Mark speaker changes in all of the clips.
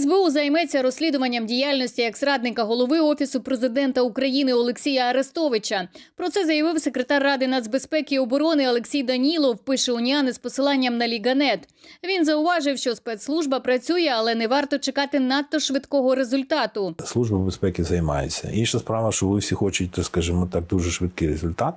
Speaker 1: СБУ займеться розслідуванням діяльності екс-радника голови офісу президента України Олексія Арестовича. Про це заявив секретар ради нацбезпеки і оборони Олексій Данілов. Пише уніани з посиланням на Ліганет. Він зауважив, що спецслужба працює, але не варто чекати надто швидкого результату.
Speaker 2: Служба безпеки займається. Інша справа, що ви всі хочете, скажімо так, дуже швидкий результат.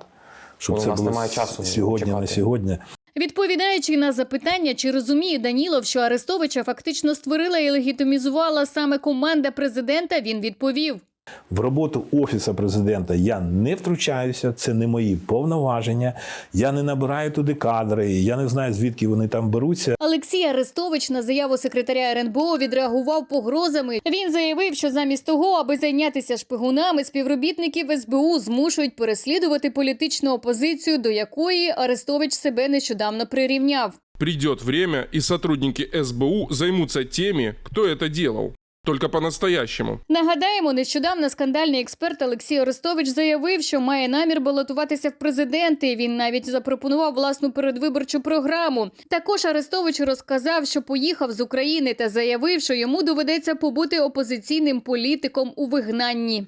Speaker 2: Щоб
Speaker 3: у
Speaker 2: це було
Speaker 3: немає часу
Speaker 2: сьогодні
Speaker 3: чекати.
Speaker 2: на сьогодні.
Speaker 1: Відповідаючи на запитання, чи розуміє Данілов, що Арестовича фактично створила і легітимізувала саме команда президента, він відповів.
Speaker 2: В роботу офісу президента я не втручаюся, це не мої повноваження. Я не набираю туди кадри, я не знаю звідки вони там беруться.
Speaker 1: Олексій Арестович на заяву секретаря РНБО відреагував погрозами. Він заявив, що замість того, аби зайнятися шпигунами, співробітників СБУ змушують переслідувати політичну опозицію, до якої Арестович себе нещодавно прирівняв.
Speaker 4: Придет время, и сотрудники СБУ займутся теми, кто это делал. Только по-настоящему.
Speaker 1: Нагадаємо, нещодавно скандальний експерт Олексій Арестович заявив, що має намір балотуватися в президенти. Він навіть запропонував власну передвиборчу програму. Також Арестович розказав, що поїхав з України та заявив, що йому доведеться побути опозиційним політиком у вигнанні.